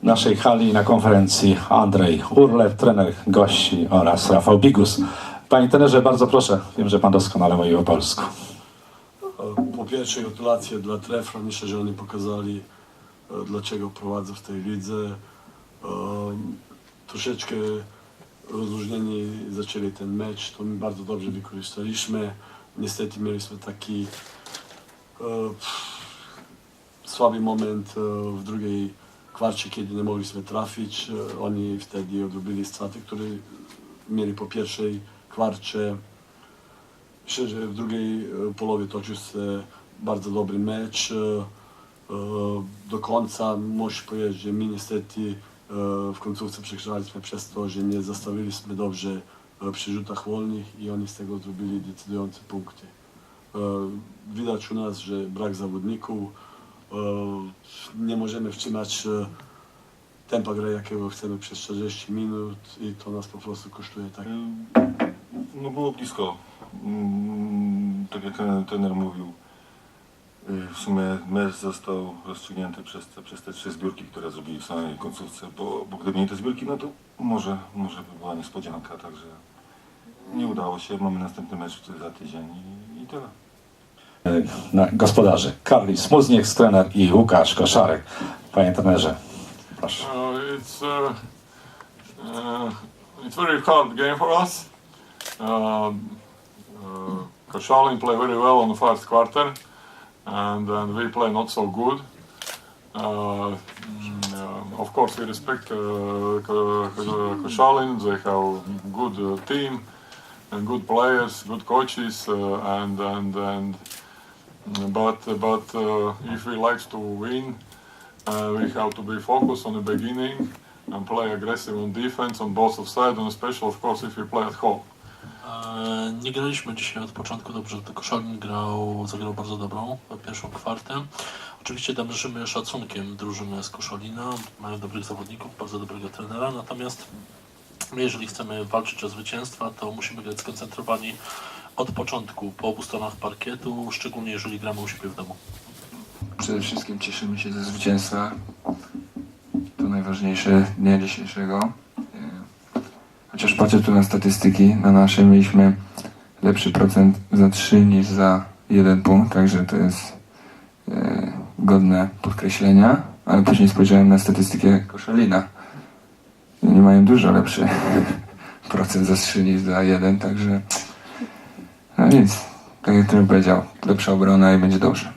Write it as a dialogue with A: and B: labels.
A: W naszej hali na konferencji Andrzej Urlew, trener gości oraz Rafał Bigus. Panie trenerze, bardzo proszę. Wiem, że pan doskonale mówi po polsku.
B: Po pierwsze gratulacje dla Trefla. Myślę, że oni pokazali, e, dlaczego prowadzą w tej lidze. E, Troszeczkę rozluźnieni zaczęli ten mecz, to my bardzo dobrze wykorzystaliśmy. Niestety mieliśmy taki e, słaby moment e, w drugiej kwarcie, kiedy nie mogliśmy trafić. E, Oni wtedy odrobili straty, które mieli po pierwszej kwarcie. Myślę, że w drugiej e, połowie toczył się bardzo dobry mecz. Do końca muszę powiedzieć, że my niestety w końcówce przegraliśmy przez to, że nie zastawiliśmy dobrze przy rzutach wolnych i oni z tego zrobili decydujące punkty. Widać u nas, że brak zawodników. E, Nie możemy wtrzymać e, tempa gry, jakiego chcemy przez 40 minut i to nas po prostu kosztuje tak.
C: No było blisko. Mm, Tak jak ten trener mówił, w sumie mecz został rozstrzygnięty przez te, przez te trzy zbiórki, które zrobili w samej końcówce, bo, bo gdyby nie te zbiórki, no to może, może by była niespodzianka, także nie udało się. Mamy następny mecz za tydzień i, i tyle.
A: E, na- Gospodarze Karlis Muzniek, trener i Łukasz Koszarek. Panie trenerze, proszę.
D: Uh, it's uh, uh, it's very hard game for us. Um, uh, Koszalin play very well on the first quarter, and and we play not so good. Uh, uh, of course, we respect uh, Ko- Ko- Koszalin. They have good uh, team and good players, good coaches, uh, and and and. But but uh, if we like to win, uh, we have to be focused on the beginning and play aggressive on defense on both sides, and especially of course if we play at home.
E: E, Nie graliśmy dzisiaj od początku dobrze, to Koszalin grał, zagrał bardzo dobrą pierwszą kwartę. Oczywiście darzymy szacunkiem drużyny z Koszalina, mają dobrych zawodników, bardzo dobrego trenera, natomiast jeżeli chcemy walczyć o zwycięstwa, to musimy grać skoncentrowani od początku po obu stronach parkietu, szczególnie jeżeli gramy u siebie w domu.
F: Przede wszystkim cieszymy się ze zwycięstwa. To najważniejsze dnia dzisiejszego. E, Chociaż patrzę tu na statystyki, na nasze mieliśmy lepszy procent za 3 niż za jeden punkt, także to jest e, godne podkreślenia. Ale później spojrzałem na statystykę Koszalina. Nie mają dużo lepszy procent za 3 niż za jeden, także nic, tak jak ten powiedział, lepsza obrona i będzie dobrze.